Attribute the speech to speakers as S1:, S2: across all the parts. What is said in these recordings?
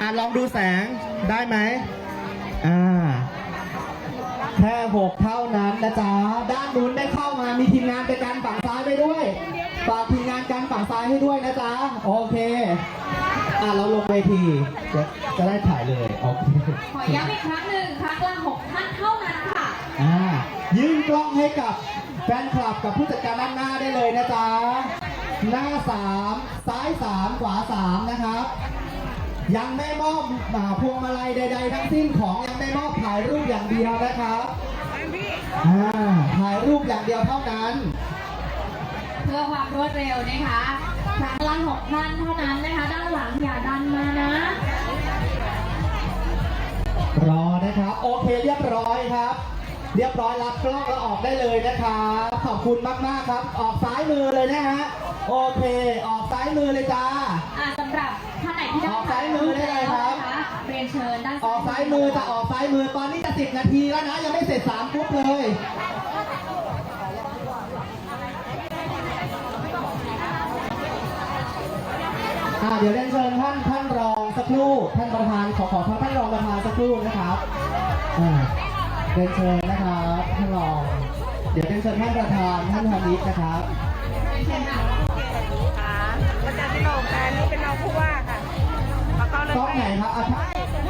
S1: อะลองดูแสงได้ไหมอ่าแค่หกเท่านั้นนะจ๊ะด้านนู้นได้เข้ามามีทีมงานไปกันฝั่งซ้ายไปด้วยฝากทีมงานกันฝั่งซ้ายให้ด้วยนะจ๊ะโอเคอะเราลงเวทีจะจะได้ถ่ายเลยโอเค
S2: ขอย้ำอีกครั้งหนึ่งครั้งละหกท่านเท่านั้นค่ะ
S1: อ่ายื่นกล้องให้กับแฟนคลับกับผู้จัดการด้านหน้าได้เลยนะจ๊ะหน้าสามซ้ายสามขวาสามนะครับ ยังไม่มอบอ่าพวงมาลัยใด ๆ ทั้งสิ้นของยังไม่มอบถ่ายรูปอย่างเดียวนะครับอ่าถ่ายรูปอย่างเดียวเท่านั้น
S2: เพื่อความรวดเร็วนะคะครั้งละหกท่านเท่านั้นนะคะ ด้านหลังอย่าดันมานะ
S1: รอนะครับ โอเคเรียบร้อยครับ เรียบร้อยรับกล้องแล้วออกได้เลยนะครับขอบคุณมากๆครับ ออกซ้ายมือเลยนะฮะโอเค ออกซ้ายมือเลยจ้า
S2: อ่าสำหรับ ท่านไหนที่ได้
S1: ออกซ้ายมือได้เลยครับ
S2: นะคะเรียนเชิญด้าน
S1: ออกซ้ายมือจะออกซ้ายมือตอนนี้จะสิบนาทีแล้วนะ ยังไม่เสร็จสามปุ๊บเลย อ่าเดี๋ยวเรียนเชิญท่านท่านรองสักครู่ ท่านประธานขอขอท่านรองประธานสักครู่นะครับอ่าเรียนเชิญนะครับท่านรอง เดี๋ยวเรียนเชิญท่านประธานท่านพาณิชย์นะครับ
S2: เชิญค่ะ
S3: ค่ะอาจารย์พี่โหน่งแต่อันนี้เป็นน้องผู้ว่าค่ะมาเข้าเลย
S1: กล้องไหนครับอะ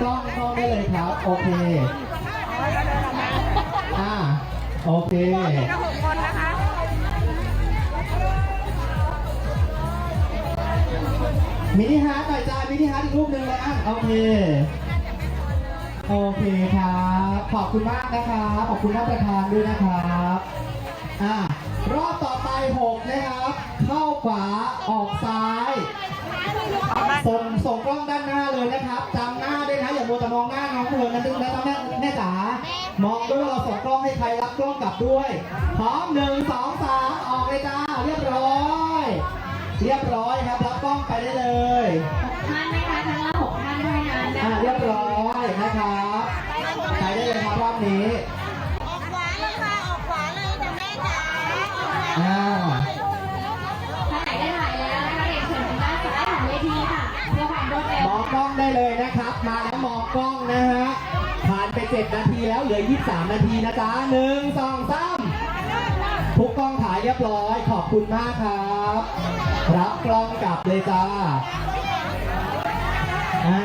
S1: กล้องกล้องได้เลยครับ โอเค อ่า โอเค
S3: มีทั้งหกคนนะคะ
S1: มินิฮาร์ดหน่อยจ้ามินิฮาร์ดอีกรูปหนึ่งนะโอเค โอเคครับ ขอบคุณมากนะครับ ขอบคุณท่านประธานด้วยนะครับ อ่ารอบต่อไปหกนะครับ เข้าขวาออกซ้ายส่งส่งกล้องด้านหน้าเลยนะครับจำหน้าด้วยนะอย่ามัวแต่มองหน้าน้องเพลินนะดึงนะแม่แม่จ๋ามองด้วยว่าเราส่งกล้องให้ใครรับกล้องกลับด้วย พร้อมหนึ่งสองสามออกเลยจ้าเรียบร้อย เรียบร้อยครับรับกล้องไปได้เลย
S2: ท่านนะคะครั้งละหกท่านเท่านั้นนะ
S1: อ่า
S2: คะ
S1: เรียบร้อยนะครับไปได้เลยครับรอบนี้
S3: มา
S2: แล้วม
S1: องกล้องนะฮะ ผ่านไป 7 นาทีแล้วเหลือ 23 นาทีนะจ๊ะหนึ่งสองสามทุกกล้องถ่ายเรียบร้อย ขอบคุณมากครับ รับกล้องกลับเลยจ้าอ่า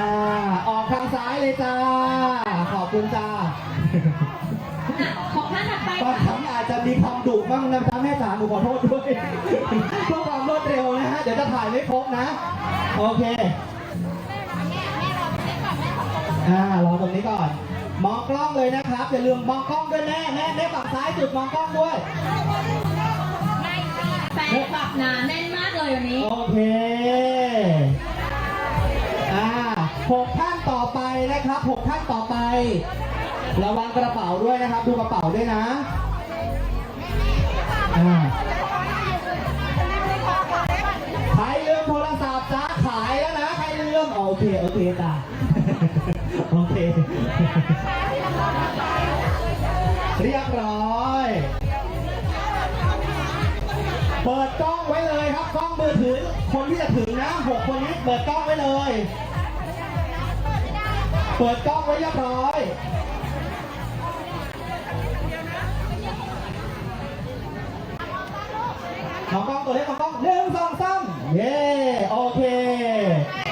S1: ออกทางซ้ายเลยจ้า ขอบคุณจ้า
S2: อะของท่านถัดไป
S1: ตอน
S2: ค่ะ
S1: ทำอาจจะมีคำดุบ้างนะจ๊ะแม่จ๋าหนูขอโทษด้วยเพื่อความรวดเร็วนะฮะ เดี๋ยวจะถ่ายไม่ครบนะ โอเค อ่ารอตรงนี้ก่อน มองกล้องเลยนะครับอย่าลืมมองกล้องด้วยแม่แม่แม่ฝั่งซ้ายจุดมองกล้องด้วย
S2: แฟนคลับหนาแน่นมากเลยวันนี้
S1: โอเค อ่าหกท่านต่อไปนะครับหกท่านต่อไประวังกระเป๋าด้วยนะครับ ดูกระเป๋าด้วยนะ อ่าใครลืมโทรศัพท์จ้าขายแล้วนะ ใครลืม โอเค โอเคจ้า โอเค เรียบร้อย เปิดกล้องไว้เลยครับกล้องมือถือ คนที่จะถึงนะหกคนนี้เปิดกล้องไว้เลย เปิดกล้องไว้เรียบร้อยมองกล้องตัวเล็กมองกล้องหนึ่งสองสามเย้โอเค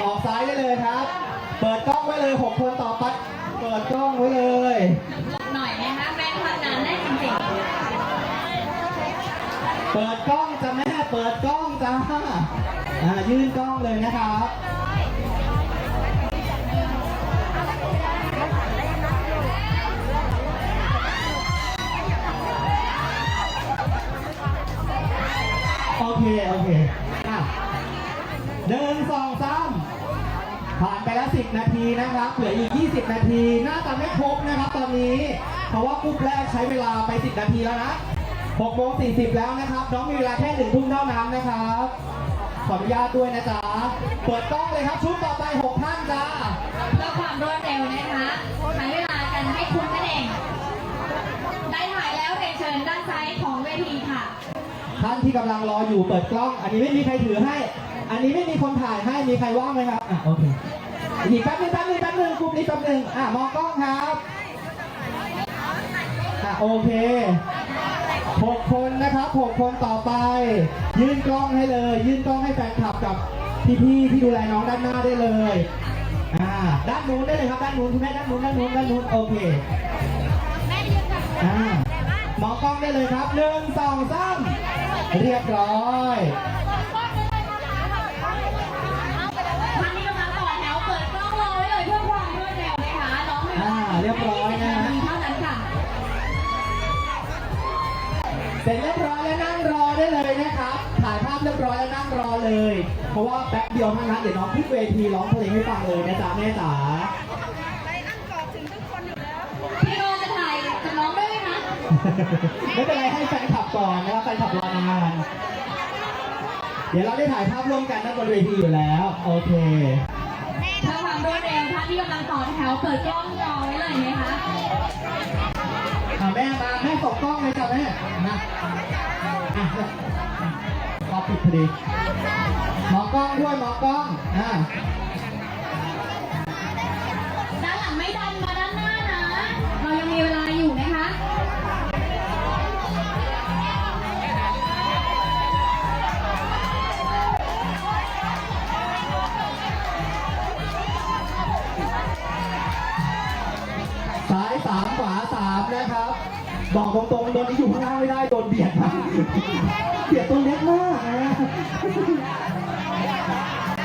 S1: ออกซ้ายได้เลยครับ เปิดกล้องไว้เลยหกคนต่อไป เปิดกล้องไว้เลย
S2: หลบหน่อยนะคะแฟนคลับหนาแน่นจริง
S1: เปิดกล้องจ้ะแม่ เปิดกล้องจ้าอ่ายื่นกล้องเลยนะครับโอเค โอเคอะหนึ่งสองสาม ผ่านไปแล้ว 10 นาทีนะครับ เหลืออีก 20 นาที น่าจะไม่ครบนะครับตอนนี้ เพราะว่ากรุ๊ปแรกใช้เวลาไป 10 นาทีแล้วนะ6โมง40 แล้วนะครับ น้องมีเวลาแค่หนึ่งทุ่มเท่านั้นนะครับ ขออนุญาตด้วยนะจ๊ะ เปิดกล้องเลยครับ ชุดต่อไป 6 ท่านจ้า
S2: ๆเพื่อความรวดเร็วนะคะใช้เวลากันให้คุ้มนั่นเอง ได้ถ่ายแล้วเรียนเชิญด้านซ้ายของเวทีค่ะ
S1: ท่านที่กำลังรออยู่เปิดกล้อง อันนี้ไม่มีใครถือให้ อันนี้ไม่มีคนถ่ายให้ มีใครว่างไหมครับ อะโอเคอีกแป๊บนึงแป๊บนึงแป๊บนึงกลุ่มนี้แป๊บนึงอะมองกล้องครับอะโอเคหกคนนะครับหกคนต่อไป ยื่นกล้องให้เลย ยื่นกล้องให้แฟนคลับกับพี่ๆที่ดูแลน้องด้านหน้าได้เลยอ่าด้านนู้นได้เลยครับด้านนู้นคุณแม่ด้านนู้นด้านนู้นด้านนู้นโอเค
S3: แม่ยืนกับ
S1: อ่ามองกล้องได้เลยครับหนึ่งสองสามเรียบร้อย เสร็จเรียบร้อยแล้วนั่งรอได้เลยนะครับ ถ่ายภาพเรียบร้อยแล้วนั่งรอเลย เพราะว่าแป๊บเดียวเท่านั้นเดี๋ยวน้องขึ้นเวทีร้องเพลงให้ฟังเลยนะจ๊ะแม่จ๋า
S3: ไปนั่งกอดถึงทุกคนอยู่แล้ว
S2: พี่โรจะถ่ายกับน้องด้วยไหมคะ
S1: ไม่เป็นไรให้แฟนคลับก่อนนะครับแฟนคลับรอนานเดี๋ยวเราได้ถ่ายภาพร่วมกันนั่งบนเวทีอยู่แล้ว โอเค
S2: เพื่อความรวดเร็วท่านที่กำลังต่อแถวเปิดกล้องรอไว้เลยนะคะ
S1: อะแม่มาแม่ส่งกล้องเลยจ้ะแม่นะอะรอปิดพอดีมองกล้องด้วยมองกล้องอ่า
S2: เบี
S1: ยดมากเบียดตัวเล็กมากนะ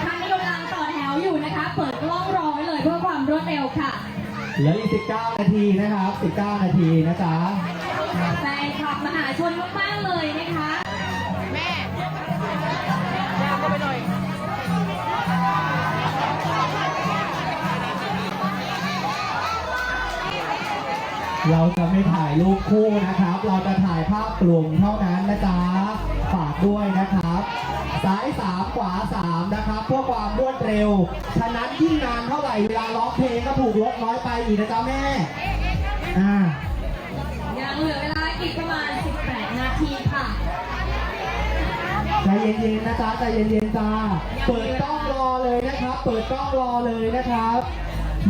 S2: ท่านที่กำลังต่อแถวอยู่นะคะ เปิดกล้องรอไว้เลยเพื่อความรวดเร็วค่ะ
S1: เหลืออีก19 นาทีนะครับ 19 นาทีนะจ๊ะ
S2: แฟนคลับมหาชนมากๆเลยนะคะ
S3: แม่ยาวก็ไปหน่อย
S1: เราจะไม่ถ่ายรูปคู่นะครับ เราจะถ่ายภาพกลุ่มเท่านั้นนะจ๊ะฝากด้วยนะครับซ้ายสามขวาสามนะครับเพื่อความรวดเร็ว ฉะนั้นยิ่งนานเท่าไหร่เวลาร้องเพลงก็ถูกลดน้อยไปอีกนะจ๊ะแม่อ่า
S2: ยังเหลือเวลาอีกประมาณ 18 นาทีค่ะ
S1: ใจเย็นๆนะจ๊ะใจเย็นๆจ้าเปิดกล้องรอเลยนะครับ เปิดกล้องรอเลยนะครับ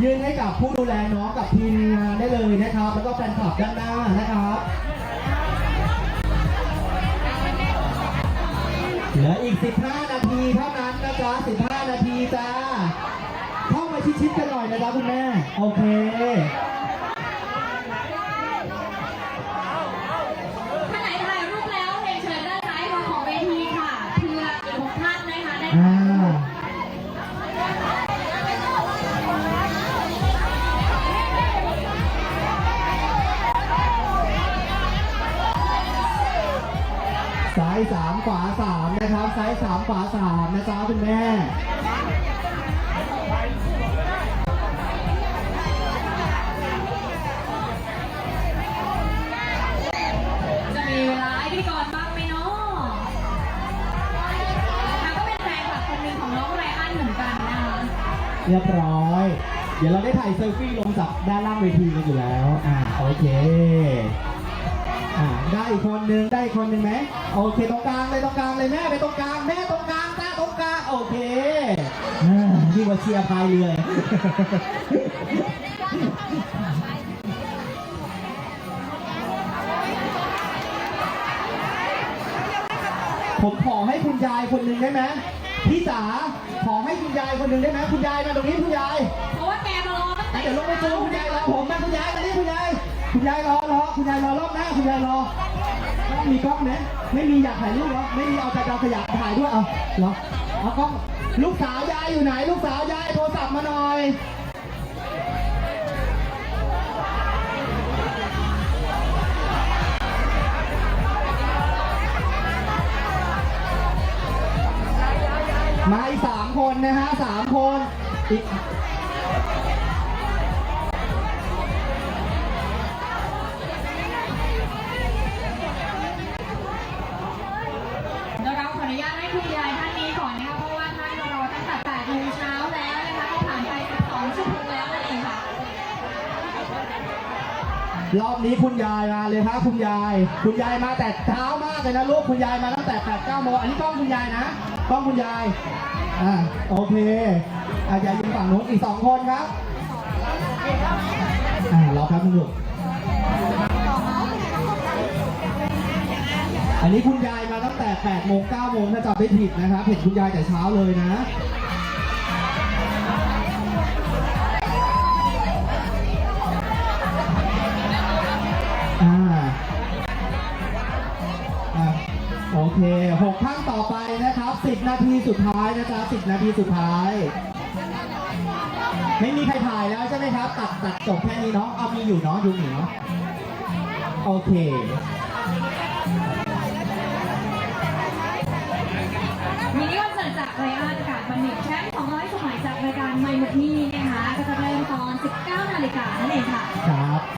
S1: ยื่นให้กับผู้ดูแลน้องกับทีมงานได้เลยนะครับ แล้วก็แฟนคลับด้านหน้านะครับเหลืออีก 15 นาทีเท่านั้นนะจ๊ะ15 นาทีจ้าเข้ามาชิดๆกันหน่อยนะจ๊ะคุณแม่ โอเคา
S2: ย
S1: สามขวาสามนะครับซ้ายสามขวาสามนะจ๊ะคุณแม่
S2: จะมีเวลาให้พี่กรณ์บ้างไหมเนาะค่ะก็เป็นแฟนคลับคนหนึ่งของน้องไรอันเหมือนกันนะคะ
S1: เรียบร้อย เดี๋ยวเราได้ถ่ายเซลฟี่ลงจากด้านล่างเวทีกันอยู่แล้ว อ่าโอเค อ่าได้อีกคนนึงได้อีกคนนึงไหมโอเคตรงกลางเลยตรงกลางเลยแม่ไปตรงกลางแม่ตรงกลางจ้าตรงกลางโอเคอ่านี่ว่าเชียร์พายเรือ ผมขอให้คุณยายคนหนึ่งได้ไหมพี่จ๋าขอให้คุณยายคนหนึ่งได้ไหมคุณยายมาตรงนี้คุณยาย
S2: เพราะว่าแกมารอตั้งแต่
S1: อะเดี๋ยวลงไปจูคุณยายรอผมนะคุณยายมานี่คุณยาย คุณยายรอรอคุณยายรอรอบหน้าคุณยายรอต้องมีกล้องไหมไม่มีอยากถ่ายรูปเหรอไม่มีเอาแต่เอาขยะถ่ายด้วยเอาเหรอเอากล้องลูกสาวยายอยู่ไหน ลูกสาวยายโทรศัพท์มาหน่อยมาอีกสามคนนะฮะสามคนอีก
S2: รอ
S1: บนี้คุณยายมาเลยครับคุณยาย คุณยายมาแต่เช้ามากเลยนะลูกคุณยายมาตั้งแต่8 9โมงอันนี้กล้องคุณยายนะกล้องคุณยายอ่าโอเคอาจารย์ยืนฝั่งนู้นอีกสองคนครับอ่ารอครับคุณลูกอันนี้คุณยายมาตั้งแต่8โมง9โมงถ้าจำไม่ผิดนะครับเห็นคุณยายแต่เช้าเลยนะ นะครับ10นาทีสุดท้ายนะจ๊ะ10นาทีสุดท้าย ไม่มีใครถ่ายแล้วใช่ไหมครับตัดตัดจบแค่นี้เนาะเอามีอยู่เนาะดูหนิเนาะโอเค
S2: มินิคอนเสิร์ตจากไรอันกับบัณฑิตแชมป์200 สมัยจากรายการไมค์มุกนี่นะคะก็จะเริ่มตอน 19 นาฬิกานั่นเองค่ะ
S1: ครับ